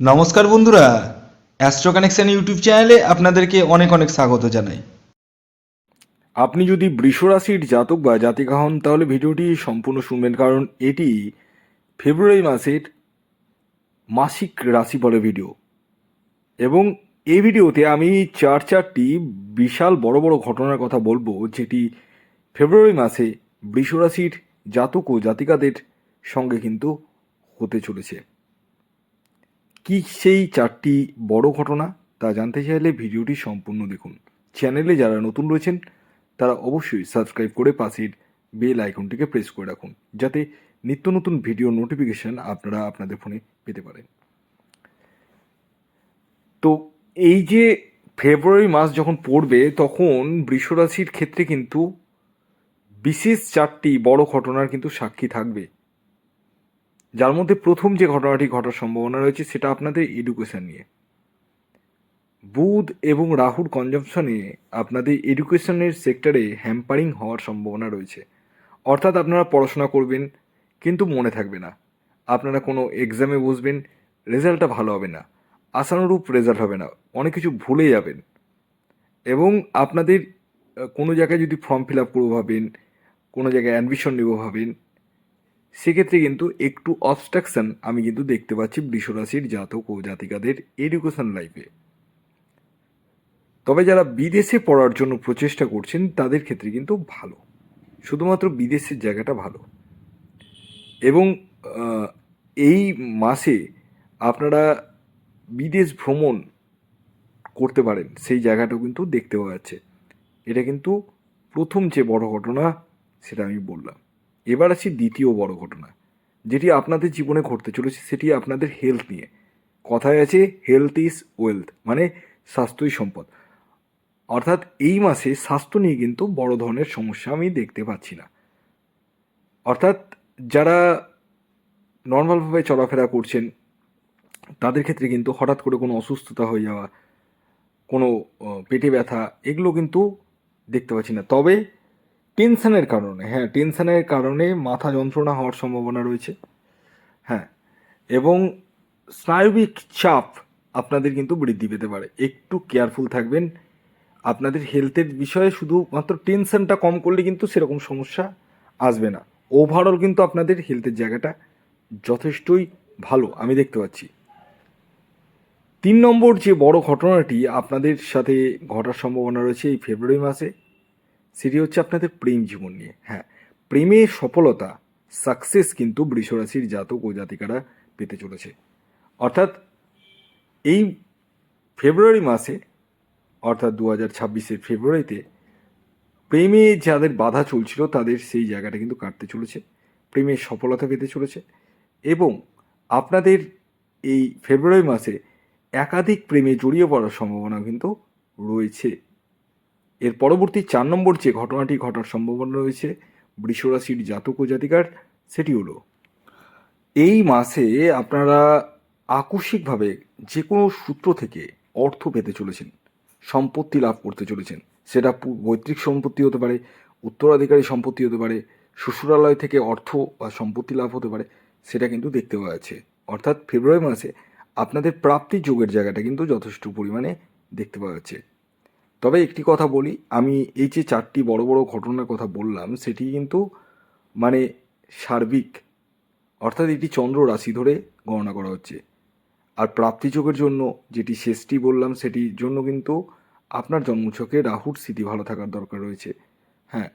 নমস্কার বন্ধুরা astro connection YouTube চ্যানেলে আপনাদেরকে অনেক অনেক স্বাগত জানাই। আপনি যদি বৃষরাশির জাতক বা জাতিকা হন, তাহলে ভিডিওটি সম্পূর্ণ শুনবেন, কারণ এটি ফেব্রুয়ারি মাসের মাসিক রাশিফলের ভিডিও। এবং এই ভিডিওতে আমি চার চারটি বিশাল বড় বড় ঘটনার কথা বলব, যেটি ফেব্রুয়ারি মাসে বৃষরাশির জাতক ও জাতিকাদের সঙ্গে কিন্তু হতে চলেছে। কি সেই চারটি বড় ঘটনা তা জানতে চাইলে ভিডিওটি সম্পূর্ণ দেখুন। চ্যানেলে যারা নতুন রয়েছেন, তারা অবশ্যই সাবস্ক্রাইব করে পাশের বেল আইকনটিকে প্রেস করে রাখুন, যাতে নিত্য নতুন ভিডিও নোটিফিকেশন আপনারা আপনাদের ফোনে পেতে পারেন। তো এই যে ফেব্রুয়ারি মাস যখন পড়বে, তখন বৃষরাশির ক্ষেত্রে কিন্তু বিশেষ চারটি বড় ঘটনার কিন্তু সাক্ষী থাকবে। যার মধ্যে প্রথম যে ঘটনাটি ঘটার সম্ভাবনা রয়েছে সেটা আপনাদের এডুকেশন নিয়ে। বুধ এবং রাহুর কনজামশনে আপনাদের এডুকেশনের সেক্টরে হ্যাম্পারিং হওয়ার সম্ভাবনা রয়েছে। অর্থাৎ আপনারা পড়াশোনা করবেন, কিন্তু মনে থাকবে না। আপনারা কোনো এক্সামে বসবেন রেজাল্টটা ভালো হবে না। আশানুরূপ রেজাল্ট হবে না। অনেক কিছু ভুলে যাবেন। এবং আপনাদের কোনো জায়গায় যদি ফর্ম ফিল আপ করব ভাবেন, কোনো জায়গায় অ্যাডমিশন নেব ভাবেন সেক্ষেত্রে কিন্তু একটু অবস্ট্রাকশন আমি কিন্তু দেখতে পাচ্ছি বৃষরাশির জাতক ও জাতিকাদের এডুকেশন লাইফে তবে যারা বিদেশে পড়ার জন্য প্রচেষ্টা করছেন, তাদের ক্ষেত্রে কিন্তু ভালো। শুধুমাত্র বিদেশের জায়গাটা ভালো। এবং এই মাসে আপনারা বিদেশ ভ্রমণ করতে পারেন, সেই জায়গাটাও কিন্তু দেখতে পাওয়া যাচ্ছে। এটা কিন্তু প্রথম যে বড় ঘটনা, সেটা আমি বললাম। এবার আসি দ্বিতীয় বড় ঘটনা, যেটি আপনাদের জীবনে ঘটতে চলেছে, সেটি আপনাদের হেলথ নিয়ে। কথায় আছে হেলথ ইজ ওয়েলথ মানে স্বাস্থ্যই সম্পদ। অর্থাৎ এই মাসে স্বাস্থ্য নিয়ে কিন্তু বড় ধরনের সমস্যা আমি দেখতে পাচ্ছি না। অর্থাৎ যারা নর্মালভাবে চলাফেরা করছেন, তাদের ক্ষেত্রে কিন্তু হঠাৎ করে কোনো অসুস্থতা হয়ে যাওয়া, কোনো পেটে ব্যথা, এগুলো কিন্তু দেখতে পাচ্ছি না। তবে টেনশনের কারণে হ্যাঁ টেনশনের কারণে মাথা যন্ত্রণা হওয়ার সম্ভাবনা রয়েছে। হ্যাঁ এবং স্নায়বিক চাপ আপনাদের কিন্তু বৃদ্ধি পেতে পারে। একটু কেয়ারফুল থাকবেন। আপনাদের হেলথের বিষয়ে শুধুমাত্র টেনশনটা কম করলে কিন্তু সেরকম সমস্যা আসবে না। ওভারঅল কিন্তু আপনাদের হেলথের জায়গাটা যথেষ্টই ভালো, আমি দেখতে পাচ্ছি। তিন নম্বর যে বড় ঘটনাটি আপনাদের সাথে ঘটার সম্ভাবনা রয়েছে এই ফেব্রুয়ারি মাসে সেটি হচ্ছে আপনাদের প্রেম জীবন নিয়ে। হ্যাঁ প্রেমে সফলতা সাকসেস কিন্তু বৃষরাশির জাতক ও জাতিকারা পেতে চলেছে। অর্থাৎ এই ফেব্রুয়ারি মাসে, অর্থাৎ দু হাজার ছাব্বিশের ফেব্রুয়ারিতে, প্রেমে যাদের বাধা চলছিল তাদের সেই জায়গাটা কিন্তু কাটতে চলেছে, প্রেমে সফলতা পেতে চলেছে এবং আপনাদের এই ফেব্রুয়ারি মাসে একাধিক প্রেমে জড়িয়ে পড়ার সম্ভাবনা কিন্তু রয়েছে। এর পরবর্তী চার নম্বর যে ঘটনাটি ঘটার সম্ভাবনা রয়েছে বৃষরাশির জাতক ও জাতিকার, সেটি হলো, এই মাসে আপনারা আকস্মিকভাবে যে কোনো সূত্র থেকে অর্থ পেতে চলেছেন, সম্পত্তি লাভ করতে চলেছেন। সেটা পৈতৃক সম্পত্তি হতে পারে, উত্তরাধিকারী সম্পত্তি হতে পারে, শ্বশুরালয় থেকে অর্থ বা সম্পত্তি লাভ হতে পারে, সেটা কিন্তু দেখতে পাওয়া যাচ্ছে। অর্থাৎ ফেব্রুয়ারি মাসে আপনাদের প্রাপ্তি যোগের জায়গাটা কিন্তু যথেষ্ট পরিমাণে দেখতে পাওয়া যাচ্ছে। তবে একটি কথা বলি, আমি এই যে চারটি বড় বড় ঘটনার কথা বললাম, সেটি কিন্তু মানে সার্বিক, অর্থাৎ এটি চন্দ্র রাশি ধরে গণনা করা হচ্ছে। আর প্রাপ্তিযোগের জন্য যেটি শেষটি বললাম, সেটির জন্য কিন্তু আপনার জন্মছকে রাহুর স্থিতি ভালো থাকার দরকার রয়েছে। হ্যাঁ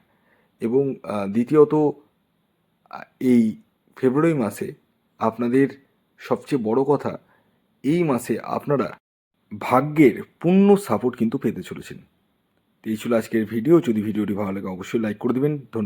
এবং দ্বিতীয়ত এই ফেব্রুয়ারি মাসে আপনাদের সবচেয়ে বড় কথা, এই মাসে আপনারা ভাগ্যের পূর্ণ সাপোর্ট কিন্তু পেতে চলেছেন। এই ছিল আজকের ভিডিও যদি ভিডিওটি ভালো লাগে, অবশ্যই লাইক করে দেবেন। ধন্যবাদ।